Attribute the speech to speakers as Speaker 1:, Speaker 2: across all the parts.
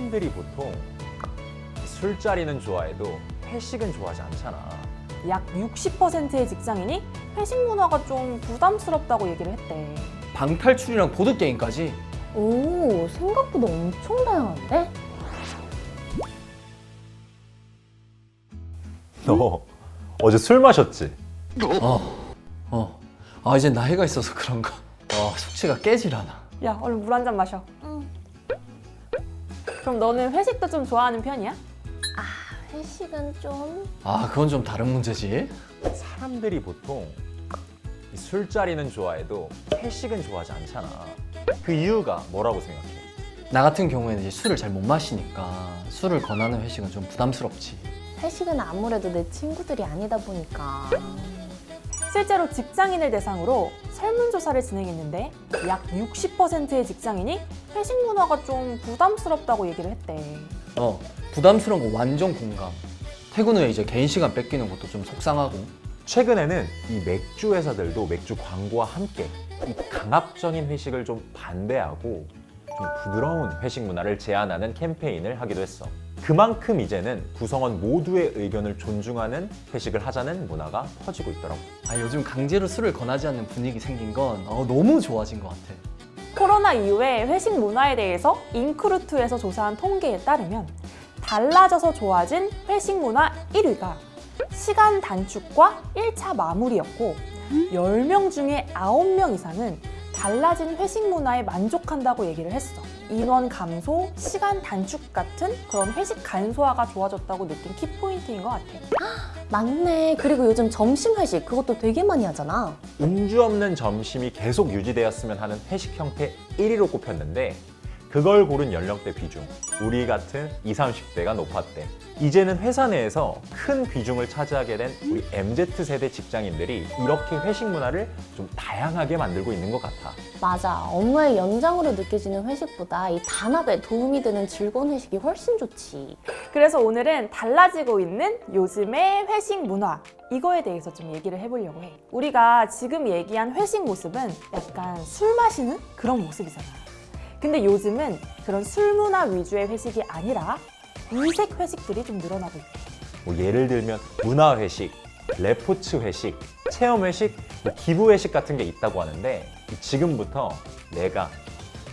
Speaker 1: 사람들이 보통 술자리는 좋아해도 회식은 좋아하지 않잖아.
Speaker 2: 약 60%의 직장인이 회식 문화가 좀 부담스럽다고 얘기를 했대.
Speaker 3: 방탈출이랑 보드게임까지
Speaker 4: 오, 생각보다 엄청 다양한데?
Speaker 1: 너 어제 술 마셨지?
Speaker 3: 어, 어. 아 이제 나이가 있어서 그런가 와 숙취가 깨질 않아
Speaker 2: 야, 얼른 물 한 잔 마셔. 그럼 너는 회식도 좀 좋아하는 편이야?
Speaker 4: 회식은 좀...
Speaker 3: 아 그건 좀 다른 문제지
Speaker 1: 사람들이 보통 이 술자리는 좋아해도 회식은 좋아하지 않잖아. 그 이유가 뭐라고 생각해?
Speaker 3: 나 같은 경우에는 이제 술을 잘 못 마시니까 술을 권하는 회식은 좀 부담스럽지
Speaker 4: 회식은 아무래도 내 친구들이 아니다 보니까...
Speaker 2: 실제로 직장인을 대상으로 설문조사를 진행했는데 약 60%의 직장인이 회식 문화가 좀 부담스럽다고 얘기를 했대.
Speaker 3: 어 부담스러운 거 완전 공감 퇴근 후에 이제 개인 시간 뺏기는 것도 좀 속상하고
Speaker 1: 최근에는 이 맥주 회사들도 맥주 광고와 함께 이 강압적인 회식을 좀 반대하고 좀 부드러운 회식 문화를 제안하는 캠페인을 하기도 했어. 그만큼 이제는 구성원 모두의 의견을 존중하는 회식을 하자는 문화가 퍼지고 있더라고.
Speaker 3: 아 요즘 강제로 술을 권하지 않는 분위기 생긴 건 어, 너무 좋아진 것 같아
Speaker 2: 코로나 이후에 회식 문화에 대해서 인크루트에서 조사한 통계에 따르면 달라져서 좋아진 회식 문화 1위가 시간 단축과 1차 마무리였고 10명 중에 9명 이상은 달라진 회식 문화에 만족한다고 얘기를 했어. 인원 감소, 시간 단축 같은 그런 회식 간소화가 좋아졌다고 느낀 키포인트인 것 같아.
Speaker 4: 맞네. 그리고 요즘 점심 회식 그것도 되게 많이 하잖아.
Speaker 1: 음주 없는 점심이 계속 유지되었으면 하는 회식 형태 1위로 꼽혔는데 그걸 고른 연령대 비중 우리 같은 20, 30대가 높았대. 이제는 회사 내에서 큰 비중을 차지하게 된 우리 MZ세대 직장인들이 이렇게 회식 문화를 좀 다양하게 만들고 있는 것 같아.
Speaker 4: 맞아. 업무의 연장으로 느껴지는 회식보다 이 단합에 도움이 되는 즐거운 회식이 훨씬 좋지.
Speaker 2: 그래서 오늘은 달라지고 있는 요즘의 회식 문화 이거에 대해서 좀 얘기를 해보려고 해. 우리가 지금 얘기한 회식 모습은 약간 술 마시는 그런 모습이잖아. 근데 요즘은 그런 술 문화 위주의 회식이 아니라 이색 회식들이 좀 늘어나고 있대.
Speaker 1: 뭐 예를 들면 문화 회식, 레포츠 회식, 체험 회식, 뭐 기부 회식 같은 게 있다고 하는데 지금부터 내가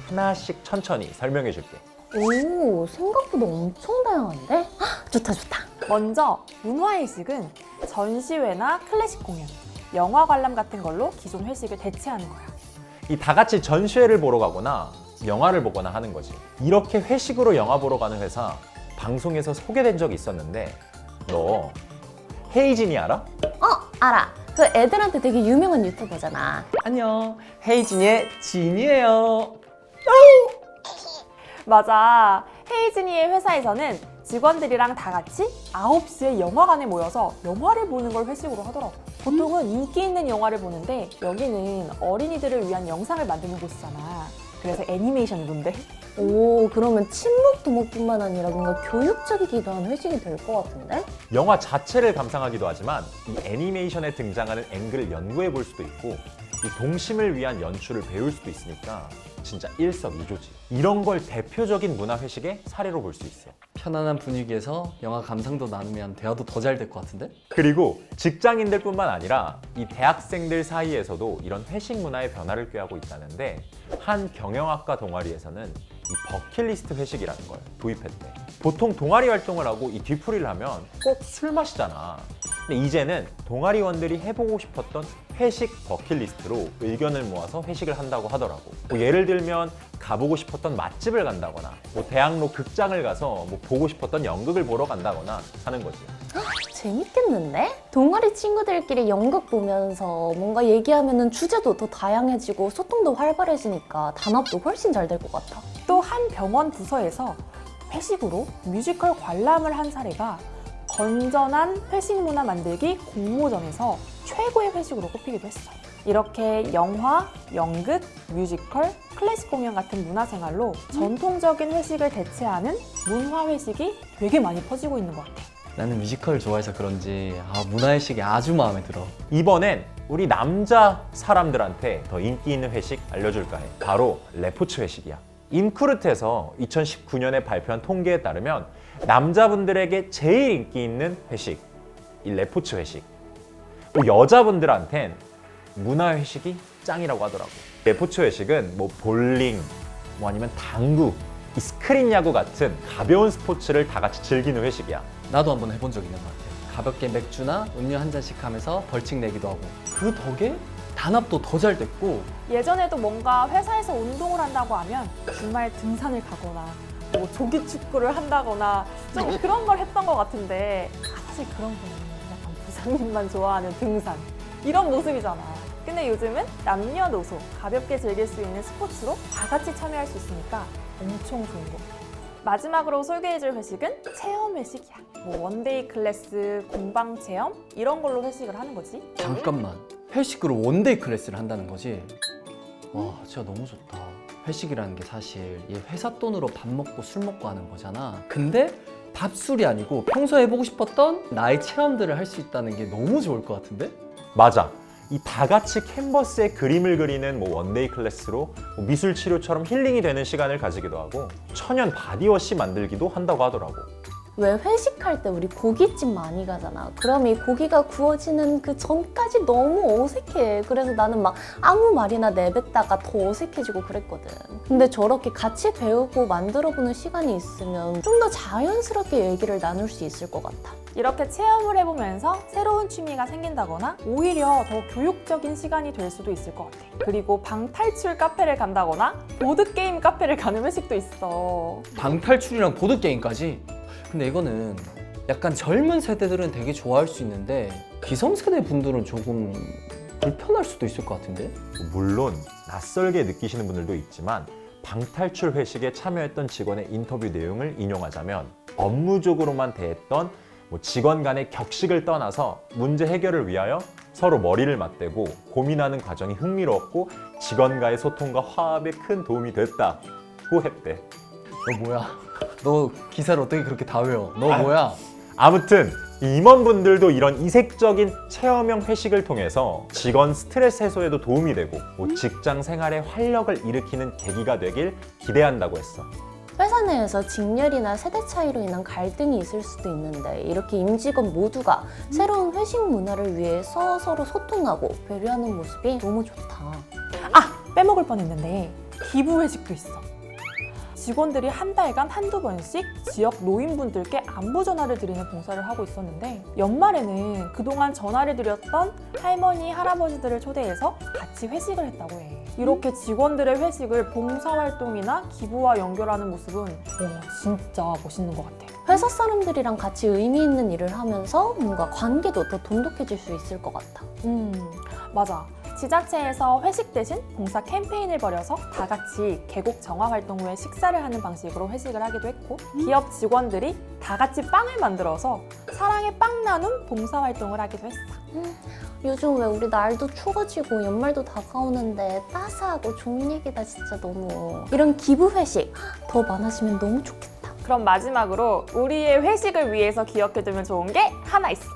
Speaker 1: 하나씩 천천히 설명해 줄게.
Speaker 4: 오, 생각보다 엄청 다양한데? 헉, 좋다, 좋다.
Speaker 2: 먼저 문화 회식은 전시회나 클래식 공연, 영화 관람 같은 걸로 기존 회식을 대체하는 거야.
Speaker 1: 이 다 같이 전시회를 보러 가거나 영화를 보거나 하는 거지. 이렇게 회식으로 영화 보러 가는 회사 방송에서 소개된 적이 있었는데 너 헤이진이 알아?
Speaker 4: 어, 알아. 그 애들한테 되게 유명한 유튜버잖아.
Speaker 3: 안녕 헤이진이의 진이에요
Speaker 2: 맞아. 헤이즈니의 회사에서는 직원들이랑 다 같이 9시에 영화관에 모여서 영화를 보는 걸 회식으로 하더라고. 보통은 인기 있는 영화를 보는데 여기는 어린이들을 위한 영상을 만드는 곳이잖아. 그래서 애니메이션을 본대.
Speaker 4: 오, 그러면 친목 도모뿐만 아니라 뭔가 교육적이기도 한 회식이 될 것 같은데?
Speaker 1: 영화 자체를 감상하기도 하지만 이 애니메이션에 등장하는 앵글을 연구해 볼 수도 있고 이 동심을 위한 연출을 배울 수도 있으니까 진짜 일석이조지. 이런 걸 대표적인 문화 회식의 사례로 볼 수 있어.
Speaker 3: 편안한 분위기에서 영화 감상도 나누면 대화도 더 잘 될 것 같은데?
Speaker 1: 그리고 직장인들뿐만 아니라 이 대학생들 사이에서도 이런 회식 문화의 변화를 꾀하고 있다는데 한 경영학과 동아리에서는 이 버킷리스트 회식이라는 걸 도입했대. 보통 동아리 활동을 하고 이 뒤풀이를 하면 꼭 술 마시잖아. 근데 이제는 동아리원들이 해보고 싶었던 회식 버킷리스트로 의견을 모아서 회식을 한다고 하더라고. 뭐 예를 들면 가보고 싶었던 맛집을 간다거나, 뭐 대학로 극장을 가서 뭐 보고 싶었던 연극을 보러 간다거나 하는 거지.
Speaker 4: 재밌겠는데? 동아리 친구들끼리 연극 보면서 뭔가 얘기하면 주제도 더 다양해지고 소통도 활발해지니까 단합도 훨씬 잘 될 것 같아.
Speaker 2: 또 한 병원 부서에서 회식으로 뮤지컬 관람을 한 사례가 건전한 회식 문화 만들기 공모전에서 최고의 회식으로 꼽히기도 했어. 이렇게 영화, 연극, 뮤지컬, 클래식 공연 같은 문화생활로 전통적인 회식을 대체하는 문화 회식이 되게 많이 퍼지고 있는 것 같아.
Speaker 3: 나는 뮤지컬 좋아해서 그런지 아, 문화의식이 아주 마음에 들어
Speaker 1: 이번엔 우리 남자 사람들한테 더 인기 있는 회식 알려줄까 해. 바로 레포츠 회식이야. 인크루트에서 2019년에 발표한 통계에 따르면 남자분들에게 제일 인기 있는 회식, 이 레포츠 회식. 또 여자분들한텐 문화 회식이 짱이라고 하더라고. 레포츠 회식은 뭐 볼링, 뭐 아니면 당구, 이 스크린 야구 같은 가벼운 스포츠를 다 같이 즐기는 회식이야.
Speaker 3: 나도 한번 해본 적 있는 것 같아. 가볍게 맥주나 음료 한 잔씩 하면서 벌칙 내기도 하고 그 덕에 단합도 더 잘 됐고
Speaker 2: 예전에도 뭔가 회사에서 운동을 한다고 하면 주말 등산을 가거나 뭐 조기 축구를 한다거나 좀 그런 걸 했던 것 같은데 아, 사실 그런 거는 약간 부장님만 좋아하는 등산 이런 모습이잖아. 근데 요즘은 남녀노소 가볍게 즐길 수 있는 스포츠로 다 같이 참여할 수 있으니까 엄청 좋은 거. 마지막으로 소개해줄 회식은 체험 회식이야. 뭐 원데이 클래스, 공방 체험 이런 걸로 회식을 하는 거지.
Speaker 3: 잠깐만 회식으로 원데이 클래스를 한다는 거지? 와 진짜 너무 좋다. 회식이라는 게 사실 이 회사 돈으로 밥 먹고 술 먹고 하는 거잖아. 근데 밥술이 아니고 평소에 해보고 싶었던 나의 체험들을 할 수 있다는 게 너무 좋을 것 같은데?
Speaker 1: 맞아. 이 다 같이 캔버스에 그림을 그리는 뭐 원데이 클래스로 뭐 미술 치료처럼 힐링이 되는 시간을 가지기도 하고 천연 바디워시 만들기도 한다고 하더라고.
Speaker 4: 왜 회식할 때 우리 고깃집 많이 가잖아. 그럼 이 고기가 구워지는 그 전까지 너무 어색해. 그래서 나는 막 아무 말이나 내뱉다가 더 어색해지고 그랬거든. 근데 저렇게 같이 배우고 만들어보는 시간이 있으면 좀 더 자연스럽게 얘기를 나눌 수 있을 것 같아.
Speaker 2: 이렇게 체험을 해보면서 새로운 취미가 생긴다거나 오히려 더 교육적인 시간이 될 수도 있을 것 같아. 그리고 방탈출 카페를 간다거나 보드게임 카페를 가는 회식도 있어.
Speaker 3: 방탈출이랑 보드게임까지? 근데 이거는 약간 젊은 세대들은 되게 좋아할 수 있는데 기성세대 분들은 조금 불편할 수도 있을 것 같은데?
Speaker 1: 물론 낯설게 느끼시는 분들도 있지만 방탈출 회식에 참여했던 직원의 인터뷰 내용을 인용하자면 업무적으로만 대했던 뭐 직원 간의 격식을 떠나서 문제 해결을 위하여 서로 머리를 맞대고 고민하는 과정이 흥미로웠고 직원과의 소통과 화합에 큰 도움이 됐다고 했대.
Speaker 3: 너 뭐야? 너 기사를 어떻게 그렇게 다 외워? 너
Speaker 1: 아.
Speaker 3: 뭐야?
Speaker 1: 아무튼 이 임원분들도 이런 이색적인 체험형 회식을 통해서 직원 스트레스 해소에도 도움이 되고 뭐 직장 생활에 활력을 일으키는 계기가 되길 기대한다고 했어.
Speaker 4: 회사 내에서 직렬이나 세대 차이로 인한 갈등이 있을 수도 있는데 이렇게 임직원 모두가 새로운 회식 문화를 위해 서 서로 소통하고 배려하는 모습이 너무 좋다.
Speaker 2: 아! 빼먹을 뻔했는데 기부 회식도 있어. 직원들이 한 달간 한두 번씩 지역 노인분들께 안부 전화를 드리는 봉사를 하고 있었는데 연말에는 그동안 전화를 드렸던 할머니, 할아버지들을 초대해서 같이 회식을 했다고 해. 이렇게 직원들의 회식을 봉사활동이나 기부와 연결하는 모습은 와, 진짜 멋있는 것 같아.
Speaker 4: 회사 사람들이랑 같이 의미 있는 일을 하면서 뭔가 관계도 더 돈독해질 수 있을 것 같아.
Speaker 2: 음, 맞아. 지자체에서 회식 대신 봉사 캠페인을 벌여서 다 같이 계곡 정화 활동 후에 식사를 하는 방식으로 회식을 하기도 했고 기업 직원들이 다 같이 빵을 만들어서 사랑의 빵 나눔 봉사 활동을 하기도 했어.
Speaker 4: 요즘 왜 우리 날도 추워지고 연말도 다가오는데 따스하고 좋은 얘기다 진짜 너무. 이런 기부 회식 더 많아지면 너무 좋겠다.
Speaker 2: 그럼 마지막으로 우리의 회식을 위해서 기억해두면 좋은 게 하나 있어.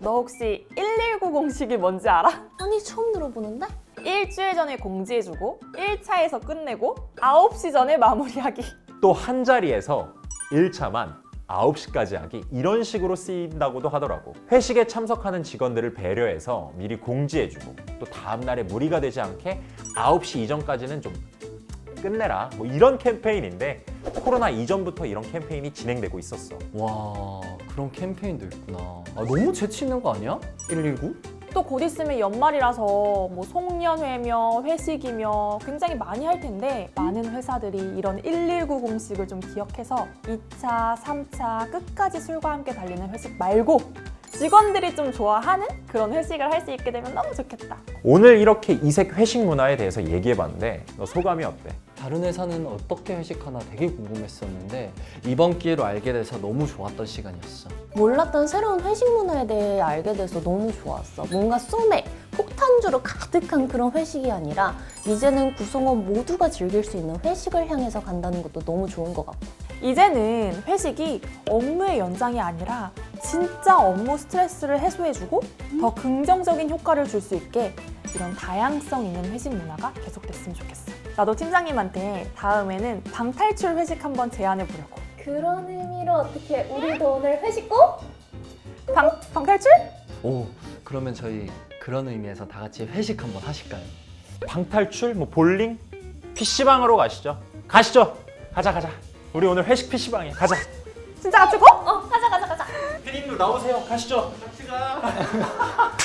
Speaker 2: 너 혹시 119 공식이 뭔지 알아?
Speaker 4: 아니 처음 들어보는데?
Speaker 2: 일주일 전에 공지해주고 1차에서 끝내고 9시 전에 마무리하기.
Speaker 1: 또 한 자리에서 1차만 9시까지 하기 이런 식으로 쓰인다고도 하더라고. 회식에 참석하는 직원들을 배려해서 미리 공지해주고 또 다음날에 무리가 되지 않게 9시 이전까지는 좀 끝내라. 뭐 이런 캠페인인데 코로나 이전부터 이런 캠페인이 진행되고 있었어.
Speaker 3: 와 그런 캠페인도 있구나. 아, 너무 재치 있는 거 아니야? 119?
Speaker 2: 또 곧 있으면 연말이라서 뭐 송년회며 회식이며 굉장히 많이 할 텐데 많은 회사들이 이런 119 공식을 좀 기억해서 2차, 3차 끝까지 술과 함께 달리는 회식 말고 직원들이 좀 좋아하는 그런 회식을 할 수 있게 되면 너무 좋겠다.
Speaker 1: 오늘 이렇게 이색 회식 문화에 대해서 얘기해봤는데 너 소감이 어때?
Speaker 3: 다른 회사는 어떻게 회식하나 되게 궁금했었는데 이번 기회로 알게 돼서 너무 좋았던 시간이었어.
Speaker 4: 몰랐던 새로운 회식 문화에 대해 알게 돼서 너무 좋았어. 뭔가 소맥, 폭탄주로 가득한 그런 회식이 아니라 이제는 구성원 모두가 즐길 수 있는 회식을 향해서 간다는 것도 너무 좋은 것 같고.
Speaker 2: 이제는 회식이 업무의 연장이 아니라 진짜 업무 스트레스를 해소해주고 더 긍정적인 효과를 줄 수 있게 이런 다양성 있는 회식 문화가 계속됐으면 좋겠어. 나도 팀장님한테 다음에는 방탈출 회식 한번 제안해 보려고.
Speaker 4: 그런 의미로 어떻게 우리도 오늘 회식 꼭?
Speaker 2: 방, 방탈출?
Speaker 3: 오, 그러면 저희 그런 의미에서 다 같이 회식 한번 하실까요?
Speaker 1: 방탈출, 뭐 볼링, PC방으로 가시죠. 가시죠. 가자 가자. 우리 오늘 회식 PC방에 가자.
Speaker 2: 진짜 같이 고?
Speaker 4: 어 가자 가자 가자
Speaker 1: 피디님도 나오세요. 가시죠. 같이 가.